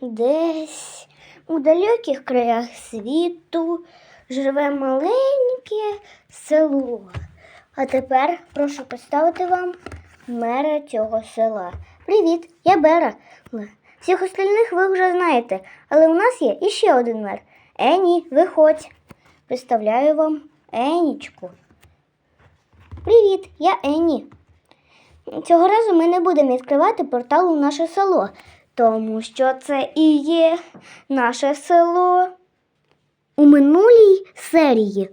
Десь у далеких краях світу живе маленьке село. А тепер прошу представити вам мера цього села. Привіт, я Бера. Всіх остальних ви вже знаєте, але у нас є іще один мер. Ені, виходь. Представляю вам Енічку. Привіт, я Ені. Цього разу ми не будемо відкривати портал у наше село, тому що це і є наше село. У минулій серії.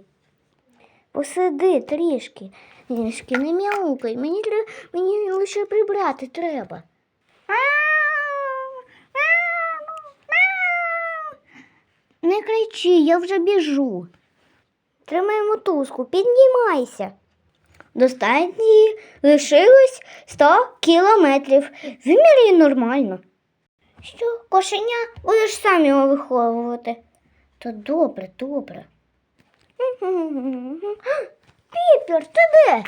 Посиди трішки. Трішки не мяукай. Мені, мені лише прибрати треба. Не кричи, я вже біжу. Тримай мотузку, піднімайся. До стадії лишилось 100 кілометрів. Вимірюй нормально. Що, кошеня, будеш сам його виховувати. То добре, добре. Піпер, ти де?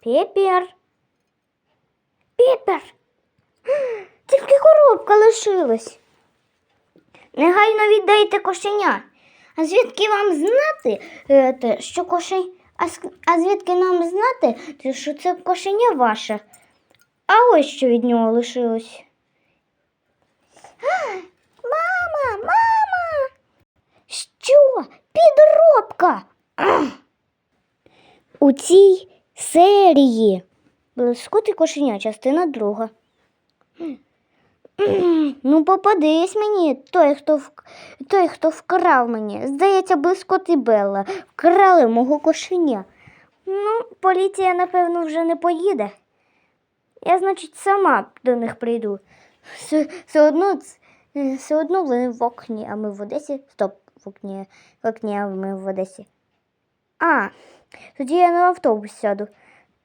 Піпер. Піпер. Тільки коробка лишилась. Негайно віддайте кошеня. А звідки вам знати, е, що кошень... а, звідки нам знати, що це кошеня ваше? А ось що від нього лишилось. Мама, мама. Що? Підробка. У цій серії Блискути кошеня, частина друга. Ну, попадись мені, той, хто вк... той, хто вкрав мені. Здається, блискот і Белла вкрали мого кошеня. Ну, поліція, напевно, вже не поїде. Я, значить, сама до них прийду. Все, все одно, е, все одно вони в окні, а ми в Одесі. Стоп, в окні, в окні, а ми в Одесі. А, тоді я на автобус сяду.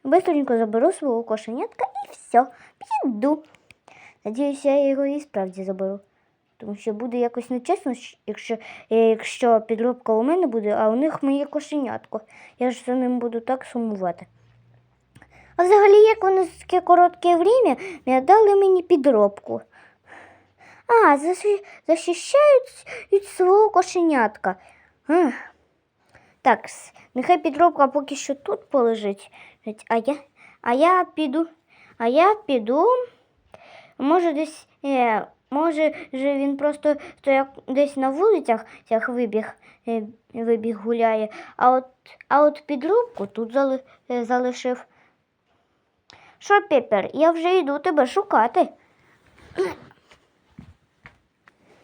Бистренько заберу свого кошенятка і все, піду. Надіюся, я його і справді заберу. Тому що буде якось нечесно, якщо, е, якщо підробка у мене буде, а у них моє кошенятко. Я ж за ним буду так сумувати. А взагалі, як вони за таке коротке время не дали мені підробку? А, захищають від свого кошенятка. Так, нехай підробка поки що тут полежить. А я, а я піду, а я піду. Може, десь, е, може, же він просто стояв десь на вулицях цях вибіг, е, вибіг гуляє, а от, а от підробку тут е, залишив. Що, Пепер, я вже йду тебе шукати.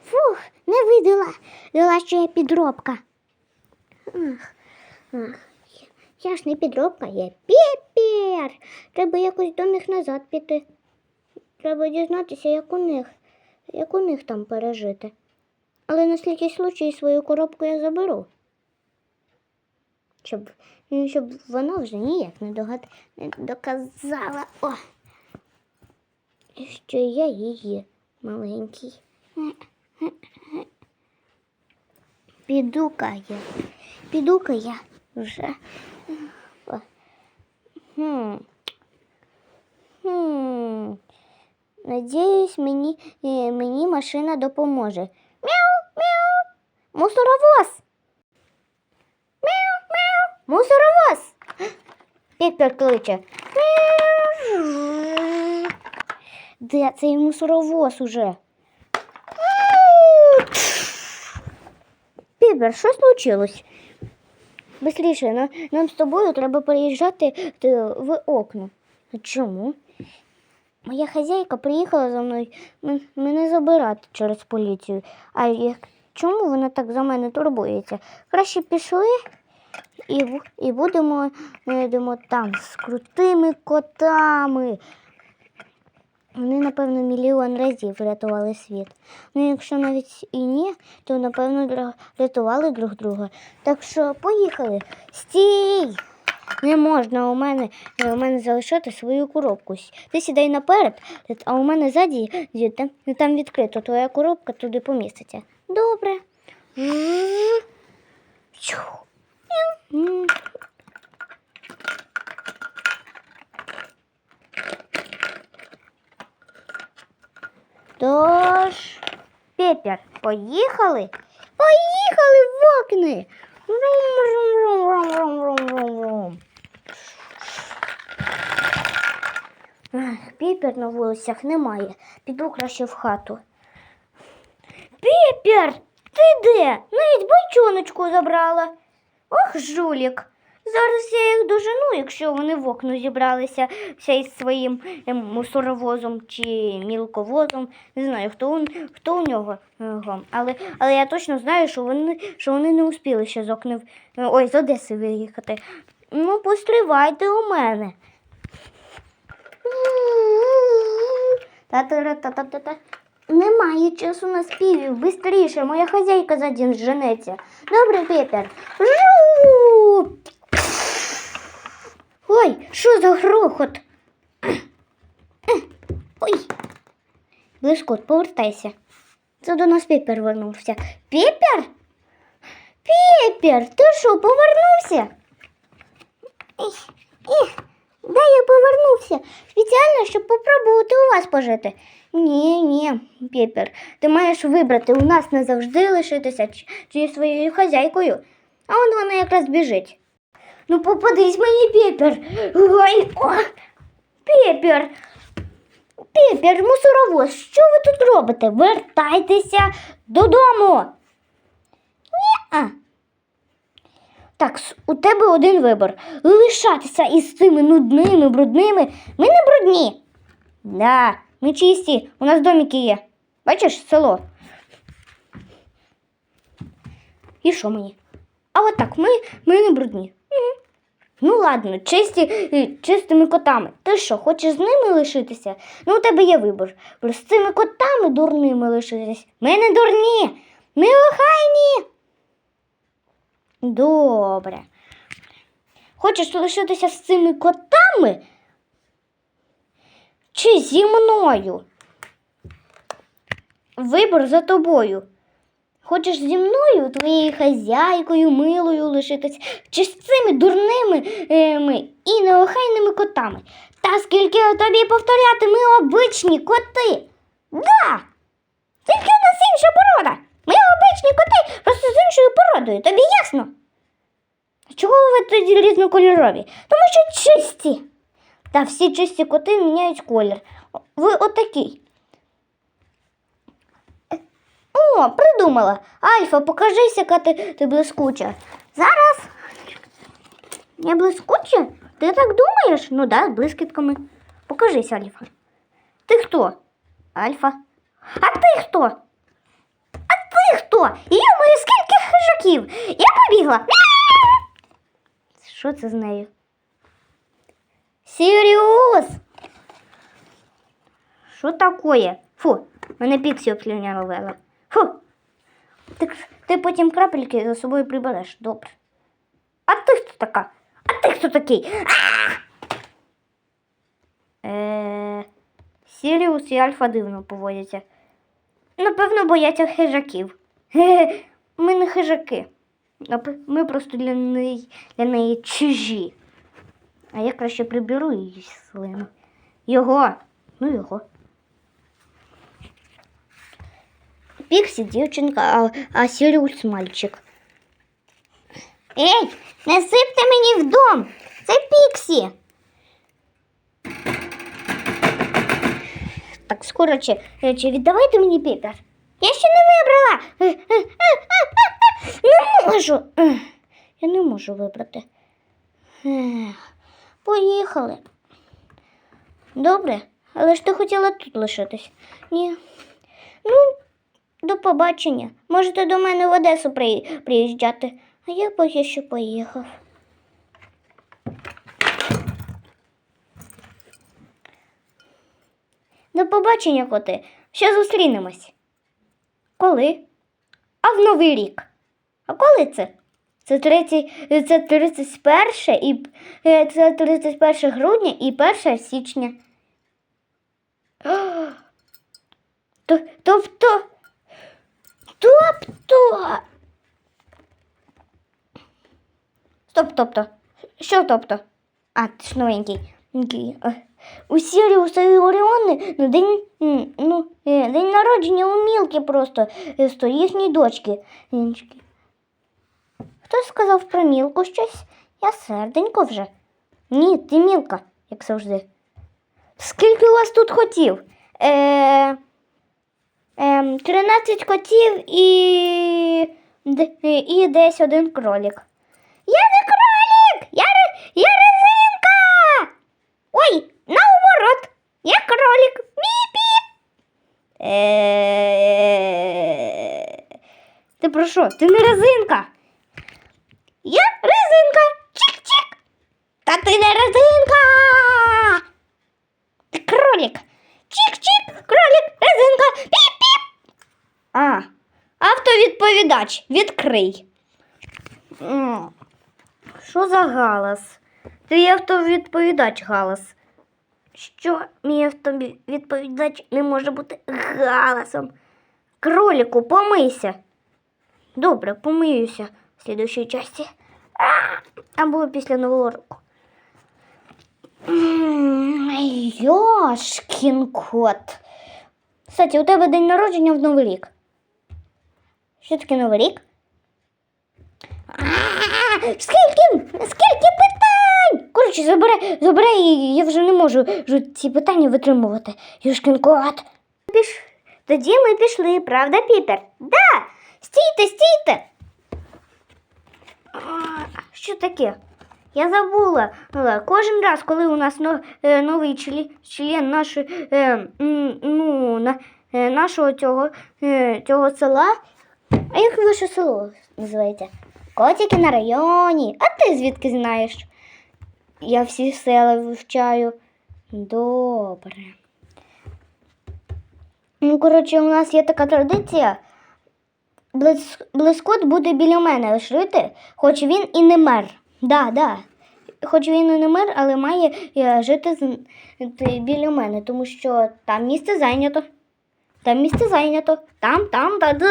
Фух, не видала, видала, що я підробка. Ах, ах. Я ж не підробка, я піпер. Треба якось до них назад піти. Треба дізнатися, як у них, як у них там пережити. Але на слідчий случай свою коробку я заберу. Щоб, щоб вона вже ніяк не, догад... не доказала, О, що я її маленький. Піду-ка я, піду-ка я вже. О. Хм. Хм. Надіюсь, мені, е, мені машина допоможе. Мяу, мяу. Мусоровоз. Мусоровоз. Піпер кличе. Де цей мусоровоз уже? Піпер, що случилось? Бистріше, на- нам з тобою треба переїжджати е, в окна. Чому? Моя хазяйка приїхала за мною мене забирати через поліцію. А як, чому вона так за мене турбується? Краще пішли і, і будемо, будемо там з крутими котами. Вони, напевно, мільйон разів рятували світ. Ну, якщо навіть і ні, то напевно рятували друг друга. Так що поїхали. Стій! Не можна у мене, е, у мене залишати свою коробку. Ти сідай наперед, а у мене ззаді там, там відкрито, твоя коробка туди поміститься. Добре. Чух. Тож, Пепер, поїхали? Поїхали в окни. Пепер на вулицях немає. Піду краще в хату. Пепер, ти де? Навіть бочоночку забрала. Ох, жулік. Зараз я їх дожену, якщо вони в окно зібралися вся із своїм ем, мусоровозом чи мілковозом. Не знаю, хто, хто у нього. Але, але я точно знаю, що вони, що вони не успіли ще з окна, ой, з Одеси виїхати. Ну, постривайте у мене. Та-та-та-та-та-та. Немає часу на співів. Бистріше, моя хазяйка день женеться. Добре, Петер. Жу! Ой, що за грохот? Ой. Блискот, повертайся. Це до нас Пепер вернувся. Пепер? Пепер, ти що, повернувся? Ей, ей, да, я повернувся. Спеціально, щоб попробувати у вас пожити. Ні, ні, Пепер, ти маєш вибрати у нас не завжди лишитися чи, своєю хазяйкою. А он вона якраз біжить. Ну попадись мені, Пепер. Ой, о, Пепер. Пепер, мусоровоз, що ви тут робите? Вертайтеся додому. Ні-а. Так, у тебе один вибор. Лишатися із цими нудними, брудними. Ми не брудні. Да, ми чисті, у нас домики є. Бачиш, село. І що мені? А от так, ми, ми не брудні. Мгм. Ну ладно, чисті, е, чистими котами. Ти що, хочеш з ними лишитися? Ну, у тебе є вибор. З цими котами дурними лишитись. Ми не дурні, ми охайні. Добре. Хочеш лишитися з цими котами? Чи зі мною? Вибор за тобою. Хочеш зі мною, твоєю хазяйкою, милою лишитись, чи з цими дурними е, і неохайними котами? Та скільки тобі повторяти, ми обичні коти. Да! Тільки у нас інша порода. Ми обичні коти, просто з іншою породою. Тобі ясно? Чого ви тоді різнокольорові? Тому що чисті. Та всі чисті коти міняють колір. Ви отакий. О, придумала. Альфа, покажись, яка ти, ти блискуча. Зараз. Я блискуча? Ти так думаєш? Ну да, з блискітками. Покажись, Альфа. Ти хто? Альфа. А ти хто? А ти хто? Скільки хижаків? Я побігла. Що це з нею? Сіріус! Що таке? Фу, мене піксі обслюнявила. Фу. Ти, ти потім крапельки за собою прибереш, добре. А ти хто така? А ти хто такий? Е, Сіріус і Альфа дивно поводяться. Напевно, бояться хижаків. Ге-ге, Ми не хижаки. Ми просто для неї, для неї чужі. А я краще приберу її слину. Його. Ну його. Піксі дівчинка, а, а Сіріус мальчик. Ей, не сипте мені в дом! Це Піксі. Так, скоро чи, чи віддавайте мені піпер. Я ще вибрала. Не можу. Я не можу вибрати. Поїхали. Добре, але ж ти хотіла тут лишитись. Ні. Ну, до побачення. Можете до мене в Одесу приїжджати. А я поки що поїхав. До побачення, коти. Ще зустрінемось. Коли? А в Новий рік. А коли це? Це 30, це 31 і е, це 31 грудня і 1 січня. Тобто. Тобто. Стоп, тобто. Що тобто? А, ти ж новенький. Е, у Сіріуса і Оріони ну, день, ну, е, день народження у Мілки просто е, з тої їхньої дочки. Хтось сказав про Мілку щось? Я серденько вже. Ні, ти Мілка, як завжди. Скільки у вас тут хотів? Е, ем, 13 котів і, і десь один кролік. Я не кролік! Я, ре- я резинка! Ой, наоборот, Міп-міп. Е, Ти про що? Ти не резинка. Я резинка. Чик-чик. Та ти не резинка. Ти кролік. Чик-чик, кролік, резинка. Піп-піп. А, автовідповідач, відкрий. Що за галас? Твій автовідповідач галас. Що мій автовідповідач не може бути галасом? Кроліку, помийся. Добре, помиюся в слідущій часті. Або після нового року. Йошкін кот. Кстати, у тебе день народження в Новий рік. Що таке Новий рік? Скільки? Скільки питань? Коротше, забирай, забирай, і я вже не можу ці питання витримувати. Юшкін кот. Піш... Тоді ми пішли, правда, Піпер? Да! Стійте, стійте. Що таке? Я забула. Е, Кожен раз, коли у нас е, новий член нашої, е, ну, на, нашого цього, цього села. А як ваше село називається? Котики на районі. А ти звідки знаєш? Я всі села вивчаю. Добре. Ну, коротше, у нас є така традиція. Близ... Блискот буде біля мене жити, хоч він і не мер. Да, да. Хоч він і не мер, але має е, жити з... біля мене, тому що там місце зайнято. Там місце зайнято. Там, там, там.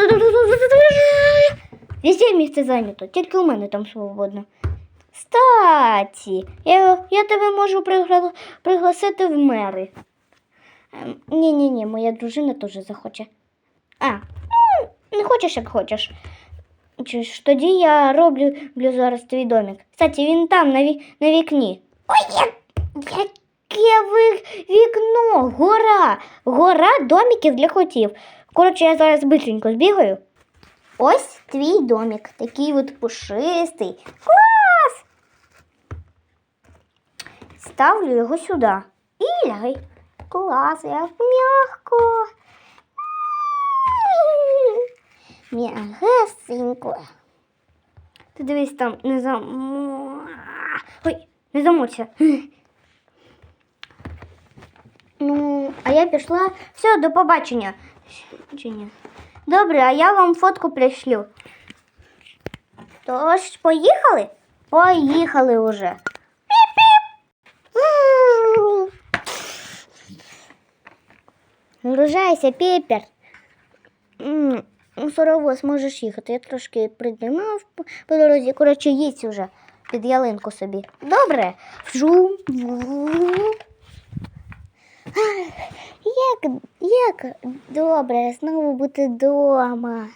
Везде місце зайнято, тільки у мене там свободно. Статі, я, я тебе можу пригла... пригласити в мери. Ем, Ні-ні-ні, моя дружина теж захоче. А, ну, не хочеш, як хочеш. Чи ж тоді я роблю зараз твій домик. Кстати, він там на, ві... на вікні. Ой, я... яке вік... вікно, гора. Гора домиків для котів. Коротше, я зараз бистренько збігаю. Ось твій домик, такий от пушистий. Клас! Ставлю його сюди. І лягай. Клас, як м'яко. М'ягесенько. Ти дивись там, не зам... Ой, не замуться. Ну, а я пішла. Все, до побачення. Чи ні? Добре, а я вам фотку пришлю. Тож, поїхали? Поїхали уже. Піп-піп. Гружайся, Піпер. М, Мусоровоз, можеш їхати. Я трошки придимав по, дорозі. Коротше, їдь уже під ялинку собі. Добре. Вжу. Як, як добре знову бути вдома.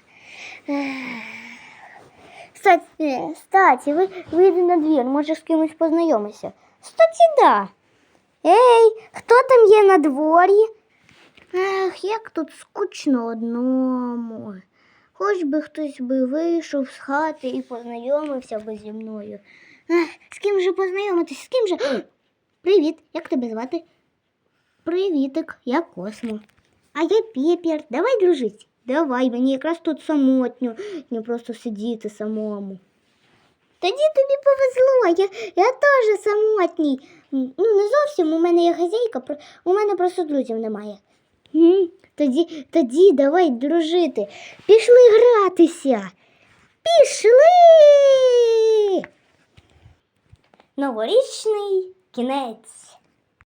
Статі, статі, ви вийди на двір, може з кимось познайомишся. Статі, да. Ей, хто там є на дворі? Ах, як тут скучно одному. Хоч би хтось би вийшов з хати і познайомився би зі мною. Ах, з ким же познайомитись? З ким же? Привіт, як тебе звати? Привітик, я Космо. А я Пепер. Давай дружить. Давай, мені якраз тут самотньо, не просто сидіти самому. Тоді тобі повезло, я, я теж самотній. Ну, не зовсім, у мене є хазяйка, у мене просто друзів немає. Тоді, тоді давай дружити. Пішли гратися. Пішли. Новорічний кінець.